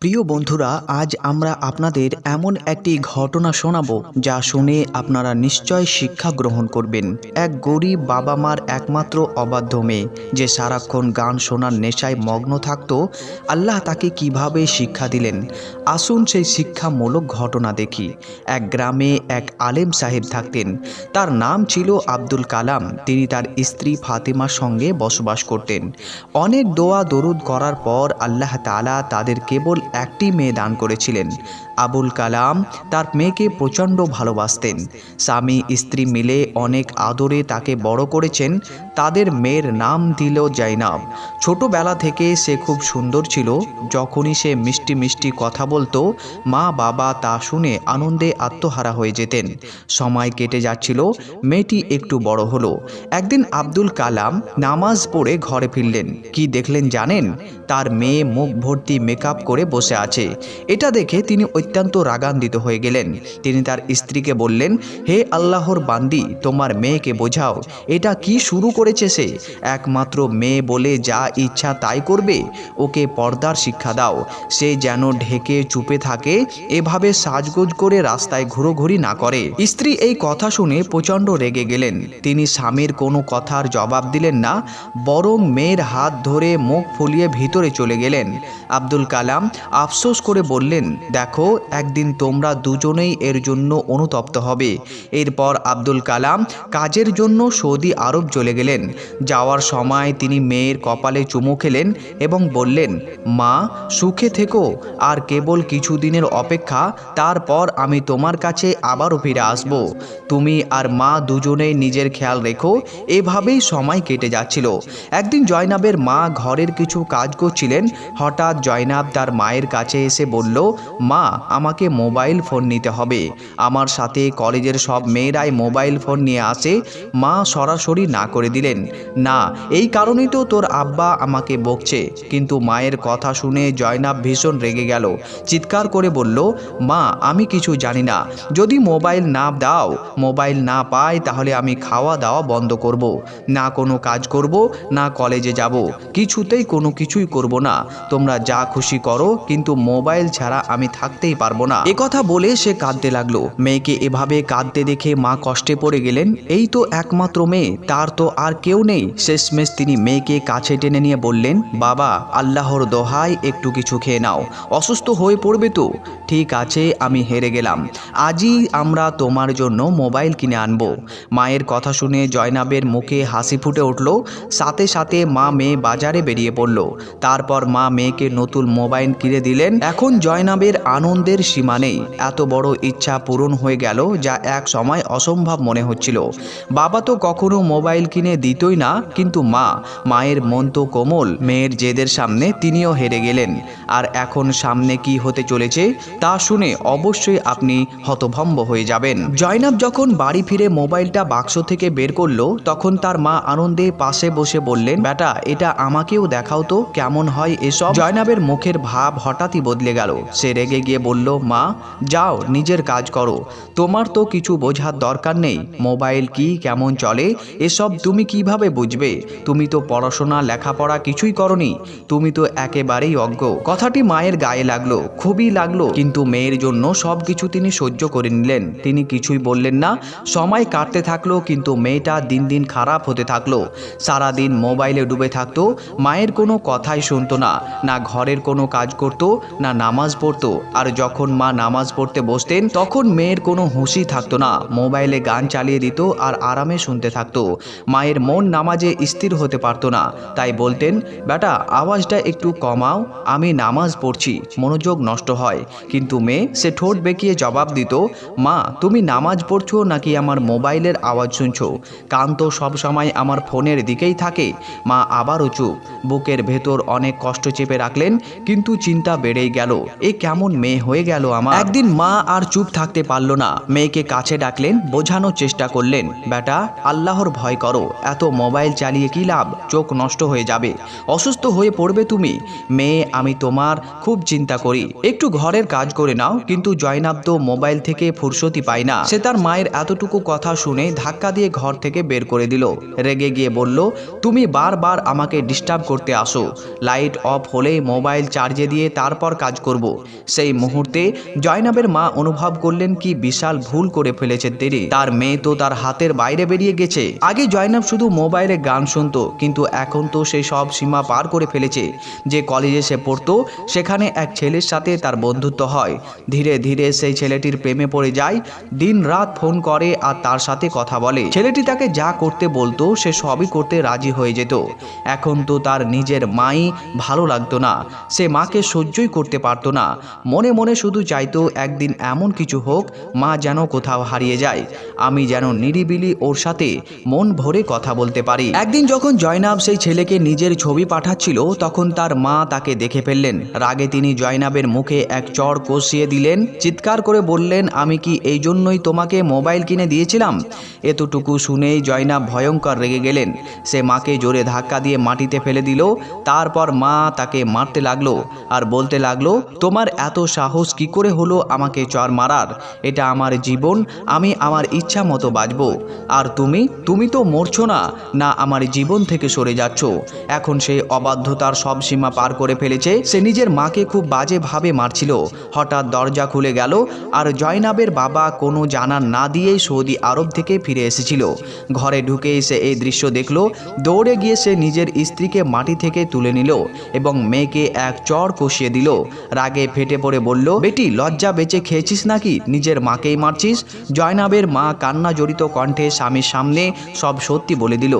প্রিয় বন্ধুরা, আজ আমরা আপনাদের এমন একটি ঘটনা শোনাবো যা শুনে আপনারা নিশ্চয় শিক্ষা গ্রহণ করবেন। এক গরিব বাবা মার একমাত্র অবাধ্য মেয়ে, যে সারাক্ষণ গান শোনার নেশায় মগ্ন থাকত, আল্লাহ তাকে কীভাবে শিক্ষা দিলেন? আসুন সেই শিক্ষামূলক ঘটনা দেখি। এক গ্রামে এক আলেম সাহেব থাকতেন। তার নাম ছিল আব্দুল কালাম। তিনি তার স্ত্রী ফাতেমার সঙ্গে বসবাস করতেন। অনেক দোয়া দরুদ করার পর আল্লাহ তালা তাদের কেবল একটি মেয়ে দান করেছিলেন। আবুল কালাম তার মেয়েকে প্রচণ্ড ভালোবাসতেন। স্বামী, স্ত্রী মিলে অনেক আদরে তাকে বড় করেছেন। তাদের মেয়ের নাম দিল জাইনাব ছোটবেলা থেকে সে খুব সুন্দর ছিল। যখনই সে মিষ্টি মিষ্টি কথা বলতো, মা বাবা তা শুনে আনন্দে আত্মহারা হয়ে যেতেন। সময় কেটে যাচ্ছিল, মেয়েটি একটু বড় হলো। একদিন আব্দুল কালাম নামাজ পড়ে ঘরে ফিরলেন। কি দেখলেন জানেন? তার মেয়ে মুখ ভর্তি মেকআপ করে বসে আছে। এটা দেখে তিনি অত্যন্ত রাগান্বিত হয়ে গেলেন। তিনি তার স্ত্রীকে বললেন, হে আল্লাহর বান্দি, তোমার মেয়েকে বোঝাও। এটা কি শুরু করেছে সে? একমাত্র মেয়ে বলে যা ইচ্ছা তাই করবে। ওকে পর্দার শিক্ষা দাও। সে যেন ঢেকে চুপে থাকে, এভাবে সাজগোজ করে রাস্তায় ঘুরোঘুরি না করে। স্ত্রী এই কথা শুনে প্রচণ্ড রেগে গেলেন। তিনি স্বামীর কোনো কথার জবাব দিলেন না, বরং মেয়ের হাত ধরে মুখ ফুলিয়ে ভিতরে চলে গেলেন। আব্দুল কালাম আফসোস করে বললেন, দেখো, একদিন তোমরা দুজনেই এর জন্য অনুতপ্ত হবে। এরপর আব্দুল কালাম কাজের জন্য সৌদি আরব চলে গেলেন। যাওয়ার সময় তিনি মেয়ের কপালে চুমু খেলেন এবং বললেন, মা, সুখে থেকো, আর কেবল কিছুদিনের অপেক্ষা, তারপর আমি তোমার কাছে আবারও ফিরে আসব। তুমি আর মা দুজনেই নিজের খেয়াল রেখো। এভাবেই সময় কেটে যাচ্ছিল। একদিন জয়নাবের মা ঘরের কিছু কাজ করছিলেন। হঠাৎ জয়নাব তার মায়ের কাছে এসে বলল, মা, আমাকে মোবাইল ফোন নিতে হবে। আমার সাথে কলেজের সব মেয়েরাই মোবাইল ফোন নিয়ে আসে। মা সরাসরি না করে দিলেন। না, এই কারণেই তো তোর আব্বা আমাকে বকছে। কিন্তু মায়ের কথা শুনে জয়নাব ভীষণ রেগে গেল। চিৎকার করে বলল, মা, আমি কিছু জানি না। যদি মোবাইল না দাও, মোবাইল না পাই, তাহলে আমি খাওয়া দাওয়া বন্ধ করব। না কোনো কাজ করব, না কলেজে যাব। কিছুতেই কোনো কিছুই করব না। তোমরা যা খুশি করো কিন্তু মোবাইল ছাড়া আমি থাকতেই পারব না। কথা বলে সে কাঁদতে লাগল। মেয়েকে এভাবে কাঁদতে দেখে মা কষ্টে পড়ে গেলেন। এই তো একমাত্র মেয়ে, তার তো আর কেউ নেই। শেষমেশ তিনি মেয়েকে কাছে টেনে নিয়ে বললেন, বাবা, আল্লাহর দোহাই একটু কিছু খেয়ে নাও। অসুস্থ হয়ে পড়বে তো? ঠিক আছে, আমি হেরে গেলাম। আজই আমরা তোমার জন্য মোবাইল কিনে আনব। মায়ের কথা শুনে জয়নাবের মুখে হাসি ফুটে উঠল। সাথে সাথে মা মেয়ে বাজারে বেরিয়ে পড়ল। তারপর মা মেয়েকে নতুন মোবাইল কিনে দিলেন, এখন জয়নাবের আনন্দের সীমা নেই। এত বড় ইচ্ছা পূরণ হয়ে গেল যা এক সময় অসম্ভব মনে হচ্ছিল। বাবা তো কখনো মোবাইল কিনে দিতই না, কিন্তু মা, মায়ের মন তো কোমল, মেয়ের জেদের সামনে তিনিও হেরে গেলেন। আর এখন সামনে কি হতে চলেছে, তা শুনে অবশ্যই আপনি হতভম্ব হয়ে যাবেন। জয়নাব যখন বাড়ি ফিরে মোবাইলটা বাক্স থেকে বের করল, তখন তার মা আনন্দে পাশে বসে বললেন, বেটা, এটা আমাকেও দেখাও তো কেমন হয় এসব। জয়নাবের মুখের ভাব হঠাৎই বদলে গেল। সে রেগে গিয়ে বলল, মা, যাও, নিজের কাজ করো। তোমার তো কিছু বোঝার দরকার নেই। মোবাইল কি, কেমন চলে, এসব তুমি কীভাবে বুঝবে? তুমি তো পড়াশোনা, লেখাপড়া কিছুই করনি। তুমি তো একেবারেই অজ্ঞ। কথাটি মায়ের গায়ে লাগল, খুবই লাগল, কিন্তু মেয়ের জন্য সব কিছু তিনি সহ্য করে নিলেন। তিনি কিছুই বললেন না। সময় কাটতে থাকল, কিন্তু মেয়েটা দিন দিন খারাপ হতে থাকল। সারাদিন মোবাইলে ডুবে থাকতো। মায়ের কোনো কথাই শুনতো না না ঘরের কোনো কাজ করতো না নামাজ পড়তো। আর যখন মা নামাজ পড়তে বসতেন, তখন মেয়ের কোনো হুঁশই থাকতো না। মোবাইলে গান চালিয়ে দিত আর আরামে শুনতে থাকতো। মায়ের মন নামাজে স্থির হতে পারতো না। তাই বলতেন, বেটা, আওয়াজটা একটু কমাও, আমি নামাজ পড়ছি, মনোযোগ নষ্ট হয়। কিন্তু মেয়ে সে ঠোঁট বেঁকিয়ে জবাব দিত, মা, তুমি নামাজ পড়ছো নাকি আমার মোবাইলের আওয়াজ শুনছো? কান তো সবসময় আমার ফোনের দিকেই থাকে। মা আবারও চুপ, বুকের ভেতর অনেক কষ্ট চেপে রাখলেন, কিন্তু চিন্তা বেড়েই গেল, এ কেমন মেয়ে হয়ে গেল আমার? একদিন মা আর চুপ থাকতে পারল না, মেয়েকে কাছে ডাকলেন, বোঝানোর চেষ্টা করলেন, বেটা, আল্লাহর ভয় করো, এত মোবাইল চালিয়ে কি লাভ? চোখ নষ্ট হয়ে যাবে, অসুস্থ হয়ে পড়বে তুমি। মেয়ে, আমি তোমার খুব চিন্তা করি। একটু ঘরের কাজ করে নাও, কিন্তু জয়নাব তো মোবাইল থেকে ফুরসতি পায় না। সে তার মায়ের এতটুকু কথা শুনে ধাক্কা দিয়ে ঘর থেকে বের করে দিল। রেগে গিয়ে বলল, তুমি বারবার আমাকে ডিস্টার্ব করতে আসো। লাইট অফ হলেই মোবাইল চার্জে দিয়ে তারপর কাজ করব। সেই মুহূর্তে জয়নাবের মা অনুভব করলেন কি বিশাল ভুল করে ফেলেছে তিনি। তার মেয়ে তো তার হাতের বাইরে বেরিয়ে গেছে। আগে জয়নাব শুধু মোবাইলে গান শুনতো, কিন্তু এখন তো সেই সব সীমা পার করে ফেলেছে। যে কলেজে সে পড়তো, সেখানে এক ছেলের সাথে তার বন্ধুত্ব হয়। ধীরে ধীরে সেই ছেলেটির প্রেমে পড়ে যায় দিন রাত ফোন করে আর তার সাথে কথা বলে। ছেলেটি তাকে যা করতে বলতো, সে সবই করতে রাজি হয়ে যেত। এখন তো তার নিজের মাই ভালো লাগতো না। সে মাকে সহ্যই করতে পারতো না। মনে মনে শুধু চাইতো, একদিন এমন কিছু হোক, মা যেন কোথাও হারিয়ে যায়। আমি যেন নিরিবিলি ওর সাথে মন ভরে কথা বলতে পারি। একদিন যখন জয়নাব সেই ছেলেকে নিজের ছবি পাঠাচ্ছিল, তখন তার মা তাকে দেখে ফেললেন। রাগে তিনি জয়নাবের মুখে এক চড় কষিয়ে দিলেন, চিৎকার করে বললেন, আমি কি এই জন্যই তোমাকে মোবাইল কিনে দিয়েছিলাম? এতটুকু শুনেই জয়নাব ভয়ঙ্কর রেগে গেলেন। সে মাকে জোরে ধাক্কা দিয়ে মাটিতে ফেলে দিল। তারপর মা তাকে মারতে লাগল। আর বলতে লাগল, তোমার এত সাহস কি করে হলো আমাকে চর মারার? এটা আমার জীবন, আমি আমার ইচ্ছা মতো বাঁচবো। আর তুমি তুমি তো মরছো না না আমার জীবন থেকে সরে যাচ্ছ। এখন সে অবাধ্যতার সব সীমা পার করে ফেলেছে, সে নিজের মাকে খুব বাজেভাবে মারছিল। হঠাৎ দরজা খুলে গেল, আর জয়নাবের বাবা কোনো জানার না দিয়েই সৌদি আরব থেকে ফিরে এসেছিল। ঘরে ঢুকে সে এই দৃশ্য দেখল, দৌড়ে গিয়ে সে নিজের স্ত্রীকে মাটি থেকে তুলে নিল এবং মেয়েকে এক চর কষিয়ে দিল। রাগে ফেটে পড়ে বলল, বেটি, লজ্জা বেঁচে খেয়েছিস নাকি? নিজের মাকেই মারছিস? জয়নাবের মা কান্না জড়িত কণ্ঠে স্বামীর সামনে সব সত্যি বলে দিল।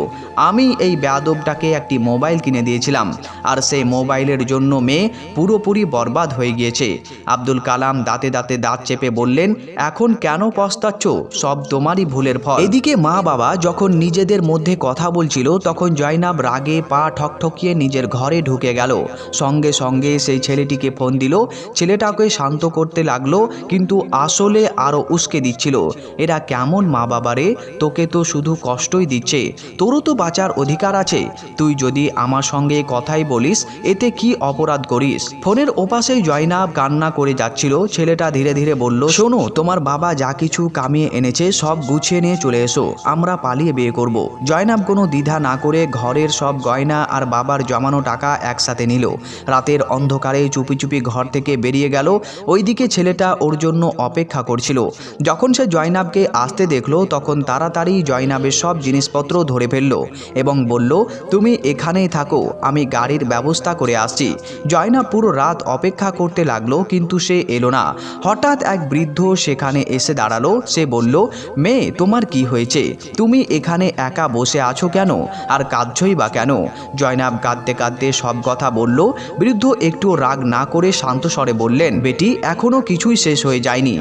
আমি এই বেয়াদবটাকে একটি মোবাইল কিনে দিয়েছিলাম, আর সেই মোবাইলের জন্য মেয়ে পুরোপুরি বরবাদ হয়ে গিয়েছে। আব্দুল কালাম দাঁতে দাঁতে দাঁত চেপে বললেন, এখন কেন পস্তাচ্ছ? সব তোমারই ভুলের ফল। এদিকে মা বাবা যখন নিজেদের মধ্যে কথা বলছিল, তখন জয়নাব রাগে পা ঠকঠকিয়ে নিজের ঘরে ঢুকে গেল। সঙ্গে সঙ্গে সেই ছেলেটিকে ফোন দিল। ছেলেটাকে শান্ত করতে লাগল কিন্তু আসলে আরও উস্কে দিচ্ছিল। এরা কেমন মা বাবারে? তোকে তো শুধু কষ্টই দিচ্ছে। তোরও তো বাঁচার অধিকার আছে। তুই যদি আমার সঙ্গে কথাই বলিস, এতে কি অপরাধ করিস? ফোনের ওপাশেই জয়নাব কান্না করে যাচ্ছিল। ছেলেটা ধীরে ধীরে বলল, শোনো, তোমার বাবা যা কিছু কামিয়ে এনেছে, সব গুছিয়ে নিয়ে চলে এসো। আমরা পালিয়ে বিয়ে করব। জয়নাব কোনো দ্বিধা না করে ঘরের সব গয়না আর বাবার জমানো টাকা একসাথে নিল। রাতের অন্ধকারে চুপি চুপি ঘর থেকে বেরিয়ে গেল। ওইদিকে ছেলেটা ওর জন্য অপেক্ষা করছিল। যখন সে জয়নাবকে আসতে দেখল, তখন তাড়াতাড়ি জয়নাবের সব জিনিসপত্র ধরে ফেলল এবং বলল, তুমি এখানেই থাকো, আমি গাড়ির ব্যবস্থা করে আসছি। জয়নাব পুরো রাত অপেক্ষা করতে লাগল, কিন্তু সে এলো না। হঠাৎ এক বৃদ্ধ সেখানে এসে দাঁড়াল, সে বলল, মেয়ে, তোমার কি হয়েছে? তুমি এখানে একা বসে আছো কেন? আর কাঁদছই বা কেন? জয়নাব কাঁদতে কাঁদতে সব কথা বলল। বৃদ্ধ একটু রাগ না করে শান্ত স্বরে বললেন, বেটি, এখনও কিছুই শেষ হয়ে যায়নি।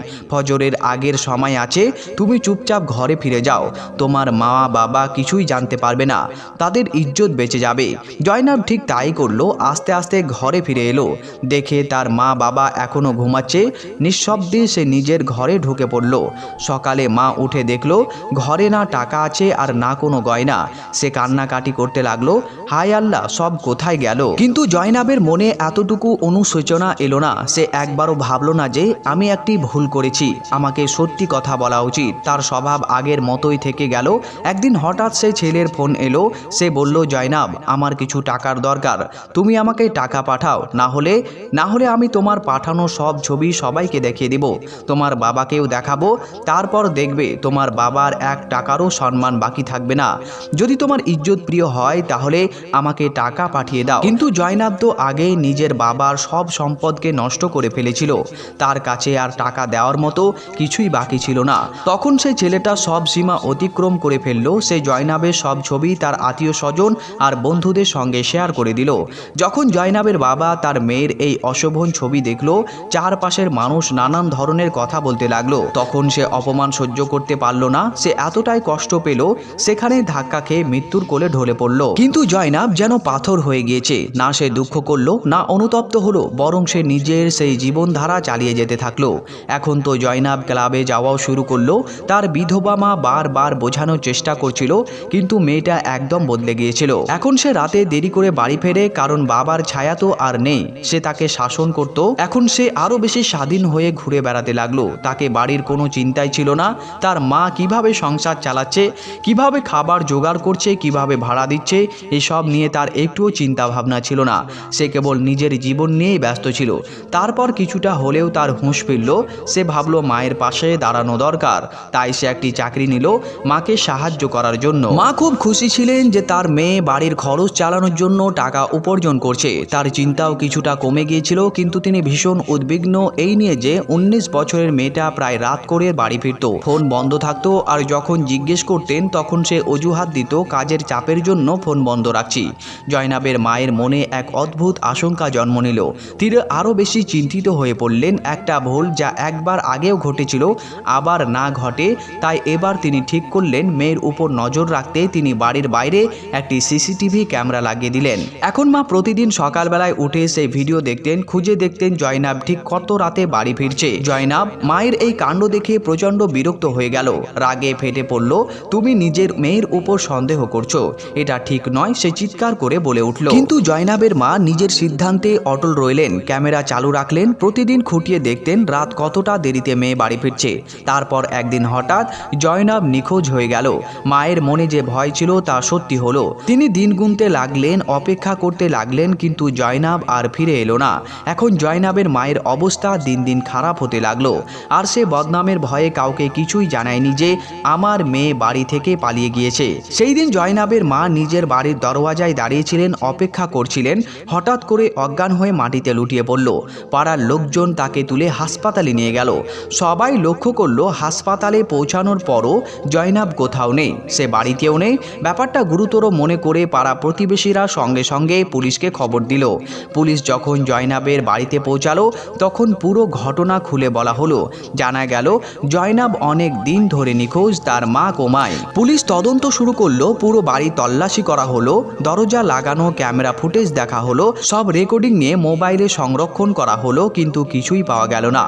ফজরের আগের সময় আছে, তুমি চুপচাপ ঘরে ফিরে যাও। তোমার মা, বাবা কিছুই জানতে পারবে না। তাদের ইজ্জত বেঁচে যাবে। জয়নাব ঠিক তাই করল, আস্তে আস্তে ঘরে ফিরে এলো। দেখে তার মা, বাবা এখনও ঘুমাচ্ছে। নিঃশব্দে সে নিজের ঘরে ঢুকে পড়ল। সকালে মা উঠে দেখল, ঘরে না টাকা আছে আর না কোনো গয়না। সে কান্নাকাটি করতে লাগল, হায় আল্লাহ, সব কোথায় গেল? কিন্তু জয়নাবের মনে এতটুকু অনুশোচনা এলো না। সে একবারও ভাবলো না যে, আমি একটি ভুল করেছি। আমাকে সত্যি কথা বলা উচিত। তার স্বভাব আগের মতোই থেকে গেল। একদিন হঠাৎ সেই ছেলের ফোন এলো। সে বলল, জয়নাব, আমার কিছু টাকার দরকার। তুমি আমাকে টাকা পাঠাও। না হলে না হলে আমি তোমার পাঠানো সব ছবি সবাইকে দেখিয়ে দিব। তোমার বাবাকেও দেখাবো। তারপর দেখবে তোমার বাবার এক টাকারও সম্মান বাকি থাকবে না। যদি তোমার ইজ্জত প্রিয় হয়, তাহলে আমাকে টাকা পাঠিয়ে দাও। কিন্তু জয়নাব তো আগেই নিজের বাবার সব সম্পদকে নষ্ট করে ফেলেছিল। তার কাছে আর টাকা দেওয়ার মতো কিছুই বাকি ছিল না। তখন সেই ছেলেটা সব সীমা অতিক্রম করে ফেলল, সে জয়নাবের সব ছবি তার আত্মীয় স্বজন আর বন্ধুদের সঙ্গে শেয়ার করে দিল। যখন জয়নাবের বাবা তার মেয়ের এই অশোভন ছবি দেখল, চারপাশের মানুষ নানান ধরনের কথা বলতে লাগল। তখন সে অপমান সহ্য করতে পারল না, সে এতটাই কষ্ট পেল, সেখানে ধাক্কা খেয়ে মৃত্যুর কোলে ঢলে পড়ল। কিন্তু জয়নাব যেন পাথর হয়ে গিয়েছে, না সে দুঃখ করল, না অনুতপ্ত হলো, বরং সে নিজের সেই জীবনধারা চালিয়ে যেতে থাকল। এখন তো জয়নাব জয়নাব ক্লাবে যাওয়াও শুরু করল। তার বিধবা মা বারবার বোঝানোর চেষ্টা করছিল, কিন্তু মেয়েটা একদম বদলে গিয়েছিল। এখন সে রাতে দেরি করে বাড়ি ফেরে, কারণ বাবার ছায়া তো আর নেই। সে তাকে শাসন করত। এখন সে আরও বেশি স্বাধীন হয়ে ঘুরে বেড়াতে লাগল। তাকে বাড়ির কোনো চিন্তাই ছিল না। তার মা কীভাবে সংসার চালাচ্ছে, কীভাবে খাবার জোগাড় করছে, কীভাবে ভাড়া দিচ্ছে, এসব নিয়ে তার একটুও চিন্তা ভাবনা ছিল না। সে কেবল নিজের জীবন নিয়েই ব্যস্ত ছিল। তারপর কিছুটা হলেও তার হুঁশ ফিরল। সে ভাবলো মায়ের পাশে দাঁড়ানো দরকার। তাই সে একটি চাকরি নিল, মাকে সাহায্য করার জন্য। মা খুব খুশি ছিলেন যে তার মেয়ে বাড়ির খরচ চালানোর জন্য টাকা উপার্জন করছে। তার চিন্তাও কিছুটা কমে গিয়েছিল, কিন্তু তিনি ভীষণ উদ্বিগ্ন। এই নিয়ে যে উনিশ বছরের মেয়েটা প্রায় রাত করে বাড়ি ফিরত। ফোন বন্ধ থাকতো, আর যখন জিজ্ঞেস করতেন, তখন সে অজুহাত দিত, কাজের চাপের জন্য ফোন বন্ধ রাখছি। জয়নাবের মায়ের মনে এক অদ্ভুত আশঙ্কা জন্ম নিল। তিনি আরও বেশি চিন্তিত হয়ে পড়লেন একটা ভুল যা একবার আগেও ঘটেছিল, আবার না ঘটে, তাই এবার তিনি ঠিক করলেন মেয়ের উপর নজর রাখতে তিনি বাড়ির বাইরে একটি সিসিটিভি ক্যামেরা লাগিয়ে দিলেন। এখন মা প্রতিদিন সকালবেলায় উঠে সেই ভিডিও দেখতেন, খুঁজে দেখতেন জয়নাব ঠিক কত রাতে বাড়ি ফিরছে। জয়নাব মায়ের এই কাণ্ড দেখে প্রচণ্ড বিরক্ত হয়ে গেল, রাগে ফেটে পড়ল, তুমি নিজের মেয়ের উপর সন্দেহ করছ, এটা ঠিক নয়, সে চিৎকার করে বলে উঠল। কিন্তু জয়নাবের মা নিজের সিদ্ধান্তে অটল রইলেন, ক্যামেরা চালু রাখলেন, প্রতিদিন খুঁটিয়ে দেখতেন রাত কতটা দেরিতে মেয়ে বাড়ি ফিরছে। তারপর একদিন হঠাৎ জয়নাব নিখোঁজ হয়ে গেল। মায়ের মনে যে ভয় ছিল তা সত্যি হলো। তিনি দিন গুনতে লাগলেন, অপেক্ষা করতে লাগলেন, কিন্তু জয়নাব আর ফিরে এলো না। এখন জয়নাবের মায়ের অবস্থা দিন দিন খারাপ হতে লাগল। আর সে বদনামের ভয়ে কাউকে কিছুই জানায়নি যে আমার মেয়ে বাড়ি থেকে পালিয়ে গিয়েছে। সেই দিন জয়নাবের মা নিজের বাড়ির দরওয়াজায় দাঁড়িয়েছিলেন, অপেক্ষা করছিলেন। হঠাৎ করে অজ্ঞান হয়ে মাটিতে লুটিয়ে পড়ল। পাড়ার লোকজন তাকে তুলে হাসপাতালে নিয়ে গেল। সবাই লক্ষ্য করল হাসপাতালে পৌঁছানোর পরও জয়নাব কোথাও নেই, সে বাড়িতেও নেই। ব্যাপারটা গুরুতর মনে করে পাড়া প্রতিবেশীরা সঙ্গে সঙ্গে পুলিশকে খবর দিল। পুলিশ যখন জয়নাবের বাড়িতে পৌঁছালো, তখন পুরো ঘটনা খুলে বলা হলো। জানা গেল, জয়নাব অনেক দিন ধরে নিখোঁজ, তার মা কোমায় পুলিশ তদন্ত শুরু করল, পুরো বাড়ি তল্লাশি করা হলো, দরজা লাগানো, ক্যামেরা ফুটেজ দেখা হলো, সব রেকর্ডিং নিয়ে মোবাইলে সংরক্ষণ করা হলো, কিন্তু কিছুই পাওয়া গেল না।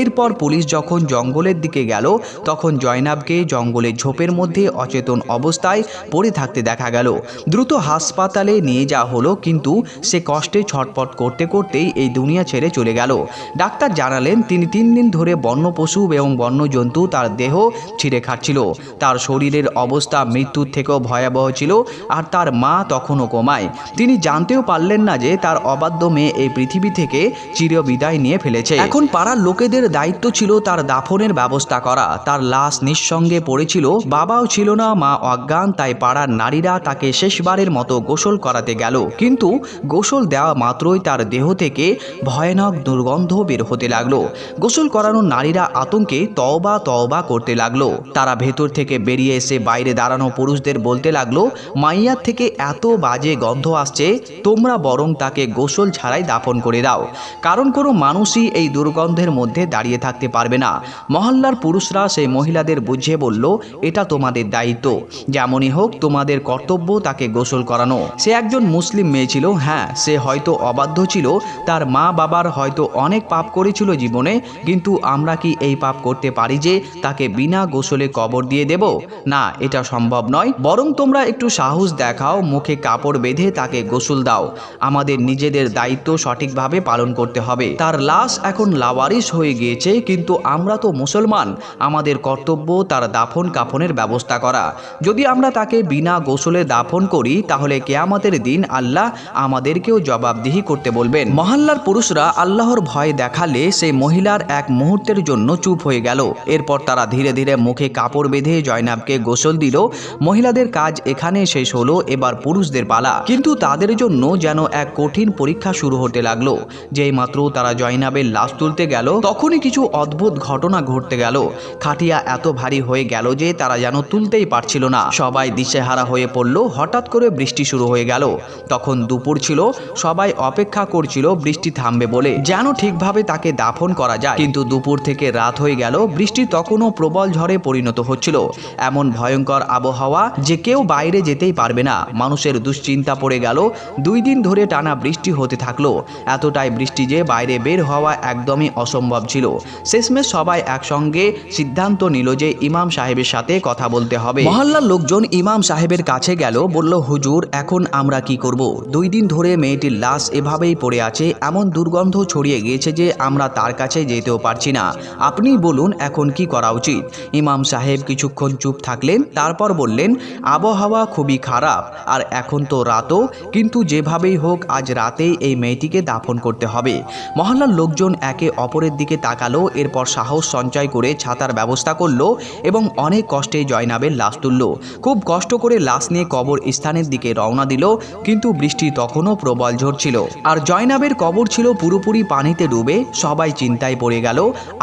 এরপর পুলিশ যখন জঙ্গলের দিকে গেল, তখন জয়নাবকে জঙ্গলের ঝোপের মধ্যে অচেতন অবস্থায় পড়ে থাকতে দেখা গেল। দ্রুত হাসপাতালে নিয়ে যাওয়া হলো, কিন্তু সে কষ্টে ছটপট করতে করতেই এই দুনিয়া ছেড়ে চলে গেল। ডাক্তার জানালেন, তিনি তিন দিন ধরে বন্য পশু এবং বন্য জন্তু তার দেহ ছিঁড়ে খাচ্ছিল। তার শরীরের অবস্থা মৃত্যুর থেকেও ভয়াবহ ছিল, আর তার মা তখনও কমায়। তিনি জানতেও পারলেন না যে তার অবাধ্য মেয়ে এই পৃথিবী থেকে চিরবিদায় নিয়ে ফেলেছে। এখন পাড়ার লোকেদের দায়িত্ব ছিল তার দাফনের ব্যবস্থা করা। তার লাশ নিঃসঙ্গে পড়েছিল। বাবাও ছিল না, মা অজ্ঞান, তাই পাড়ার নারীরা তাকে শেষবারের মতো গোসল করাতে গেল। কিন্তু গোসল দেওয়া মাত্রই তার দেহ থেকে ভয়ানক দুর্গন্ধ বের হতে লাগল। গোসল করানোর নারীরা আতঙ্কে তওবা তওবা করতে লাগল। তারা ভেতর থেকে বেরিয়ে এসে বাইরে দাঁড়ানো পুরুষদের বলতে লাগল, মাইয়ার থেকে এত বাজে গন্ধ আসছে, তোমরা বরং তাকে গোসল ছাড়াই দাফন করে দাও। কারণ কোনো মানুষই এই দুর্গন্ধের মধ্যে দাঁড়িয়ে থাকতে পারবে না। মহল্লার পুরুষরা সেই মহিলাদের বুঝিয়ে বলল, এটা তোমাদের দায়িত্ব। যেমনই হোক, তোমাদের কর্তব্য তাকে গোসল করানো। সে একজন মুসলিম মেয়ে ছিল হ্যাঁ সে হয়তো অবাধ্য ছিল, তার মা বাবার হয়তো অনেক পাপ করেছিল জীবনে, কিন্তু আমরা কি এই পাপ করতে পারি যে তাকে বিনা গোসলে কবর দিয়ে দেব? না, এটা সম্ভব নয়। বরং তোমরা একটু সাহস দেখাও, মুখে কাপড় বেঁধে তাকে গোসল দাও। আমাদের নিজেদের দায়িত্ব সঠিকভাবে পালন করতে হবে। তার লাশ এখন লাওয়ারিস হয়ে গিয়েছে, কিন্তু আমরা তো মুসলমান। আমাদের কর্তব্য তার দাফন কাফনের ব্যবস্থা করা। যদি আমরা তাকে বিনা গোসলে দাফন করি, তাহলে কেয়ামতের দিন আল্লাহ আমাদেরকেও জবাবদিহি করতে বলবেন। মহল্লার পুরুষরা আল্লাহর ভয় দেখালে সেই মহিলার এক মুহূর্তের জন্য চুপ হয়ে গেল। এরপর তারা ধীরে ধীরে মুখে কাপড় বেঁধে জয়নাবকে গোসল দিল। মহিলাদের কাজ এখানে শেষ হলো, এবার পুরুষদের পালা। কিন্তু তাদের জন্য যেন এক কঠিন পরীক্ষা শুরু হতে লাগল। যেই মাত্র তারা জয়নাবের লাশ তুলতে গেল, তখনই কিছু অদ্ভুত ঘটনা ঘটতে গেল। খাটিয়া এত ভারী হয়ে গেল যে তারা যেন তুলতেই পারছিল না। সবাই দিশেহারা হয়ে পড়ল, হঠাৎ করে বৃষ্টি শুরু হয়ে গেল। তখন দুপুর ছিল, সবাই অপেক্ষা করছিল বৃষ্টি থামবে বলে, যেন ঠিকভাবে তাকে দাফন করা যায়। কিন্তু দুপুর থেকে রাত হয়ে গেল, বৃষ্টি তখনও প্রবল ঝড়ে পরিণত হচ্ছিল। এমন ভয়ঙ্কর আবহাওয়া যে কেউ বাইরে যেতেই পারবে না। মানুষের দুশ্চিন্তা পড়ে গেল, দুই দিন ধরে টানা বৃষ্টি হতে থাকল। এতটাই বৃষ্টি যে বাইরে বের হওয়া একদমই অসম্ভব ছিল। শেষমেশ শেষমেশ সবাই একসঙ্গে সিদ্ধান্ত নিল যে ইমাম সাহেবের সাথে কথা বলতে হবে। মহল্লার লোকজন ইমাম সাহেবের কাছে গেল, বলল, হুজুর, এখন আমরা কি করব? দুই দিন ধরে মেয়েটির লাশ এভাবেই পড়ে আছে, এমন দুর্গন্ধ ছড়িয়ে গিয়েছে যে আমরা তার কাছে যেতেও পারছি না। আপনি বলুন, এখন কি করা উচিত? ইমাম সাহেব কিছুক্ষণ চুপ থাকলেন, তারপর বললেন, আবহাওয়া খুবই খারাপ, আর এখন তো রাতও, কিন্তু যেভাবেই হোক, আজ রাতেই এই মেয়েটিকে দাফন করতে হবে। মহল্লার লোকজন একে অপরের দিকে তাকালো, এরপর সাহস সঞ্চয় করে ছাতার ব্যবস্থা করল এবং অনেক কষ্টে জয়নাবের লাশ তুলল। খুব কষ্ট করে লাশ নিয়ে কবর স্থানের দিকে রওনা দিল, কিন্তু বৃষ্টি তখনও প্রবল ঝরছিল আর জয়নাবের কবর ছিল পুরোপুরি পানিতে ডুবে, সবাই চিন্তায় পড়ে গেল,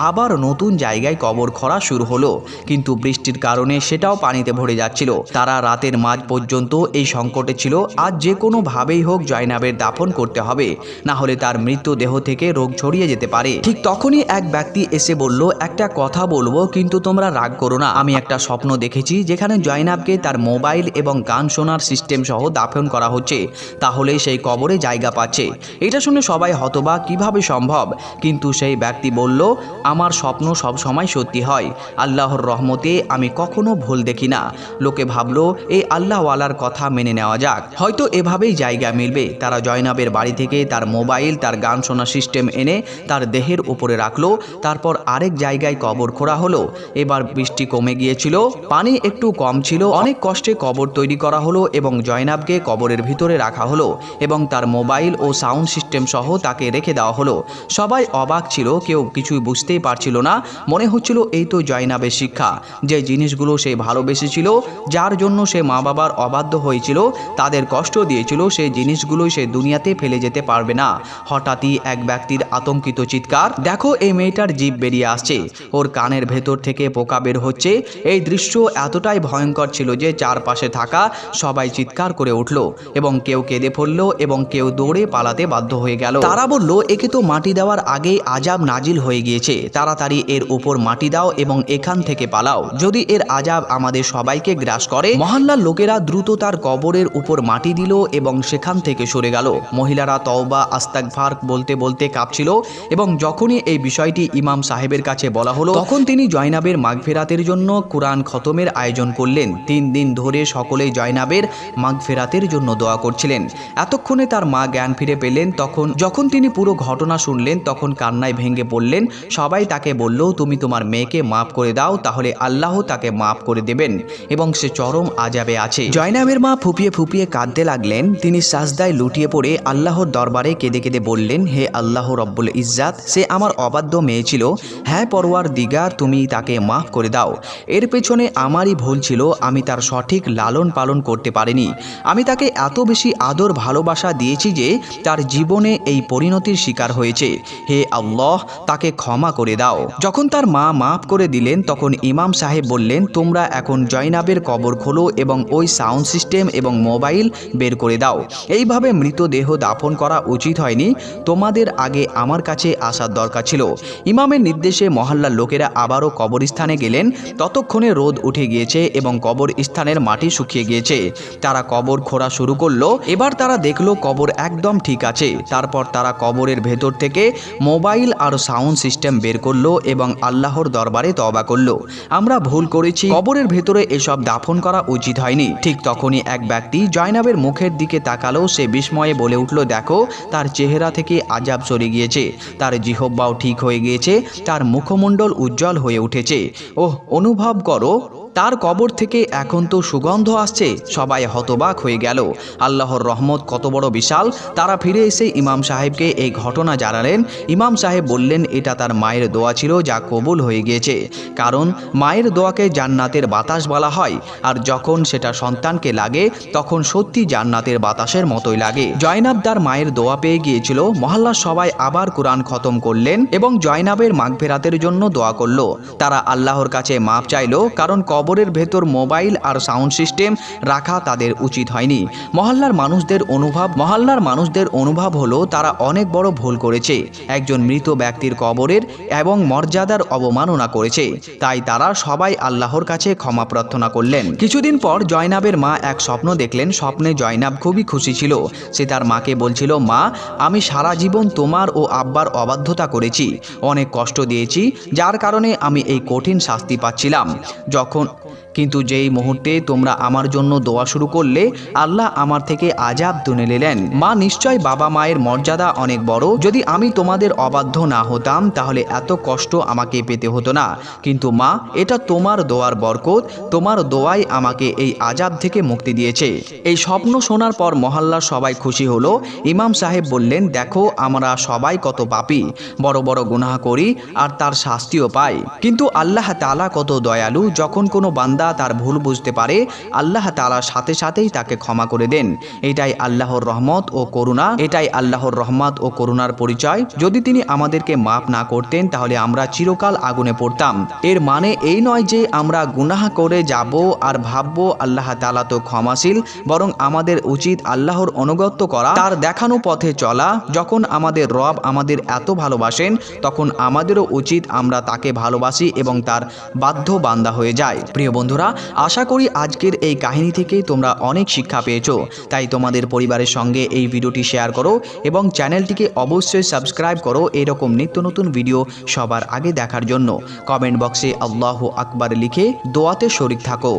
আবার নতুন জায়গায় কবর খরা শুরু হলো। কিন্তু বৃষ্টির কারণে সেটাও পানিতে ভরে যাচ্ছিল। তারা রাতের মাঝ পর্যন্ত এই সংকটে ছিল, আজ যে কোনোভাবেই হোক জয়নাবের দাফন করতে হবে, না হলে তার মৃত্যুদেহ থেকে রোগ ছড়িয়ে যেতে পারে। ঠিক তখনই এক ব্যক্তি এসে বলল, একটা কথা বলব, কিন্তু তোমরা রাগ করো না। আমি একটা স্বপ্ন দেখেছি যেখানে জয়নাবকে তার মোবাইল এবং গান শোনার সিস্টেম সহ দাফন করা হচ্ছে। তাহলে সেই কবরে জায়গা পাচ্ছে। এটা শুনে সবাই হতবা কীভাবে সম্ভব? কিন্তু সেই ব্যক্তি বলল, আমার স্বপ্ন সব সময় সত্যি হয়। আল্লাহর রহমতে আমি কখনো ভুল দেখি না। লোকে ভাবলো এই আল্লাহওয়ালার কথা মেনে নেওয়া যাক। হয়তো এভাবেই জায়গা মিলবে। তারা জয়নাবের বাড়ি থেকে তার মোবাইল, তার গান শোনা সিস্টেম এনে তার দেহের উপরে রাখল। তারপর আরেক জায়গায় কবর খোঁড়া হলো। এবার বৃষ্টি কমে গিয়েছিল, পানি একটু কম ছিল, অনেক কষ্টে কবর তৈরি করা হলো এবং জয়নাবকে কবরের ভিতরে রাখা হলো এবং তার মোবাইল ও সাউন্ড সিস্টেম সহ তাকে রেখে দেওয়া হলো। সবাই অবাক ছিল, কেউ কিছুই বুঝতেই পারছিল না। মনে হচ্ছিল এই তো জয়নাবের শিক্ষা, যে জিনিসগুলো সে ভালোবেসেছিল, যার জন্য সে মা বাবার অবাধ্য হয়েছিল, তাদের কষ্ট দিয়েছিল, সেই জিনিসগুলোই সে দুনিয়াতে ফেলে যেতে পারবে না। হঠাৎই এক ব্যক্তির আতঙ্কিত চিৎকার, দেখো এই মেয়েটার জীব বেরিয়ে আসছে। ওর কানের ভেতর থেকে পোকা বের হচ্ছে। এই দৃশ্য এতটাই ভয়ঙ্কর ছিল যে চারপাশে থাকা সবাই চিৎকার করে উঠল এবং কেউ কেঁদে পড়ল এবং কেউ দৌড়ে পালাতে বাধ্য হয়ে গেল। তারা বলল, একে তো মাটি দেওয়ার আগেই আজাব নাজিল হয়ে গিয়েছে। তাড়াতাড়ি এর উপর মাটি দাও এবং এখান থেকে পালাও। যদি এর আজাব আমাদের সবাইকে গ্রাস করে, মহল্লার লোকেরা দ্রুত তার কবরের উপর মাটি দিল এবং সেখান থেকে সরে গেল। মহিলারা তওবা আস্তাকভার বলতে বলতে কাঁপছিল এবং যখনই এই বিষয়টি ইমাম সাহেবের কাছে বলা হলো, তখন তিনি জয়নাবের মাগফেরাতের জন্য কোরআন খতমের আয়োজন করলেন। তিন দিন ধরে সকলেই জয়নাবের মাগফেরাতের জন্য দোয়া করছিলেন। এতক্ষণে তার মা জ্ঞান ফিরে পেলেন, তখন যখন তিনি পুরো ঘটনা শুনলেন, তখন কান্নায় ভেঙে পড়লেন। সবাই তাকে বলল, তুমি তোমার মেয়েকে মাফ করে দাও, তাহলে আল্লাহ তাকে মাফ করে দেবেন এবং সে চরম আজাবে আছে। জয়নাবের মা ফুপিয়ে ফুপিয়ে কাঁদতে লাগলেন। তিনি সাজদায় লুটিয়ে পড়ে আল্লাহর দরবারে কেঁদে কেঁদে বললেন, হে আল্লাহ রব্বুল ইজ্জাত, সে আমার অবাধ্য মেয়ে ছিল। হ্যাঁ পরোয়ার দিগার, তুমি তাকে মাফ করে দাও। এর পেছনে আমারই ভুল ছিল, আমি তার সঠিক লালন পালন করতে পারিনি। আমি তাকে এত বেশি আদর ভালোবাসা দিয়েছি যে তার জীবনে এই পরিণতির শিকার হয়েছে। হে আল্লাহ, তাকে ক্ষমা করে দাও। যখন তার মা মাফ করে দিলেন, তখন ইমাম সাহেব বললেন, তোমরা এখন জয়নাবের কবর খোলো এবং ওই সাউন্ড সিস্টেম এবং মোবাইল বের করে দাও। এইভাবে মৃতদেহ দাফন করা উচিত হয়নি। তোমাদের আগে আমার কাছে আসার দরকার ছিল। ইমামের নির্দেশে মহল্লার লোকেরা আবারও কবরস্থানে গেলেন। ততক্ষণে রোদ উঠে গিয়েছে এবং কবর স্থানের মাটি শুকিয়ে গিয়েছে। তারা কবর খোঁড়া শুরু করল। এবার তারা দেখল কবর একদম ঠিক আছে। তারপর তারা কবরের ভেতর থেকে মোবাইল আর সাউন্ড সিস্টেম বের করল এবং আল্লাহর দরবারে তবা করল। আমরা ভুল করেছি। কবরের ভেতরে এসব দাফন করা উচিত হয়নি। ঠিক তখনই এক ব্যক্তি জয়নাবের মুখের দিকে তাকালো। সে বিস্ময়ে বলে উঠল, দেখো, তার চেহারা থেকে আজাব সরে গিয়েছে। তার জিহব্বাও ঠিক হয়ে গিয়েছে। তার মুখমণ্ডল উজ্জ্বল হয়ে উঠেছে। ওহ অনুভব করো। তার কবর থেকে এখন তো সুগন্ধ আসছে, সবাই হতবাক হয়ে গেল। আল্লাহর রহমত কত বড় বিশাল। তারা ফিরে এসে ইমাম সাহেবকে এই ঘটনা জানালেন। ইমাম সাহেব বললেন, এটা তার মায়ের দোয়া ছিল, যা কবুল হয়ে গিয়েছে। কারণ মায়ের দোয়াকে জান্নাতের বাতাস বলা হয়, আর যখন সেটা সন্তানকে লাগে, তখন সত্যি জান্নাতের বাতাসের মতোই লাগে। জয়নাব তার মায়ের দোয়া পেয়ে গিয়েছিল, মহল্লার সবাই আবার কোরআন খতম করলেন এবং জয়নাবের মাগফেরাতের জন্য দোয়া করল। তারা আল্লাহর কাছে মাপ চাইলো, কারণ কবরের ভেতর মোবাইল আর সাউন্ড সিস্টেম রাখা তাদের উচিত হয়নি। মহল্লার মানুষদের অনুভব, মহল্লার মানুষদের অনুভব হলো তারা অনেক বড় ভুল করেছে। একজন মৃত ব্যক্তির কবরের এবং মর্যাদার অবমাননা করেছে। তাই তারা সবাই আল্লাহর কাছে ক্ষমা প্রার্থনা করলেন। কিছুদিন পর জয়নাবের মা এক স্বপ্ন দেখলেন। স্বপ্নে জয়নাব খুবই খুশি ছিল। সে তার মাকে বলছিল, মা, আমি সারা জীবন তোমার ও আব্বার অবাধ্যতা করেছি। অনেক কষ্ট দিয়েছি, যার কারণে আমি এই কঠিন শাস্তি পাচ্ছিলাম। যখন あ、こう。কিন্তু যেই মুহূর্তে তোমরা আমার জন্য দোয়া শুরু করলে, আল্লাহ আমার থেকে আজাব তুলে নিলেন। মা নিশ্চয় বাবা মায়ের মর্যাদা অনেক বড়। যদি আমি তোমাদের অবাধ্য না হতাম, তাহলে এত কষ্ট আমাকে পেতে হতো না। কিন্তু মা, এটা তোমার দোয়ার বরকত। তোমার দোয়াই আমাকে এই আজাব থেকে মুক্তি দিয়েছে। এই স্বপ্ন শোনার পর মহল্লার সবাই খুশি হলো। ইমাম সাহেব বললেন, দেখো, আমরা সবাই কত পাপী। বড় বড় গুনাহ করি আর তার শাস্তিও পাই। কিন্তু আল্লাহ তালা কত দয়ালু। যখন কোনো বান্দা তার ভুল বুঝতে পারে, আল্লাহ তাআলা সাথে সাথেই তাকে ক্ষমা করে দেন। এটাই আল্লাহর রহমত ও করুণা, এটাই আল্লাহর রহমত ও করুণার পরিচয়। যদি তিনি আমাদেরকে মাফ না করতেন, তাহলে আমরা চিরকাল আগুনে পড়তাম। এর মানে এই নয় যে আমরা গুনাহ করে যাব আর ভাববো আল্লাহ তালা তো ক্ষমাশীল, বরং আমাদের উচিত আল্লাহর অনুগত্য করা, তার দেখানো পথে চলা। যখন আমাদের রব আমাদের এত ভালোবাসেন, তখন আমাদেরও উচিত আমরা তাকে ভালোবাসি এবং তার বাধ্য বান্দা হয়ে যায় প্রিয় বন্ধুরা, আশা করি আজকের এই কাহিনী থেকে তোমরা অনেক শিক্ষা পেয়েছ। তাই তোমাদের পরিবারের সঙ্গে এই ভিডিওটি শেয়ার করো এবং চ্যানেলটিকে অবশ্যই সাবস্ক্রাইব করো এরকম নিত্য নতুন ভিডিও সবার আগে দেখার জন্য। কমেন্ট বক্সে আল্লাহ আকবার লিখে দোয়াতে শরিক থাকো।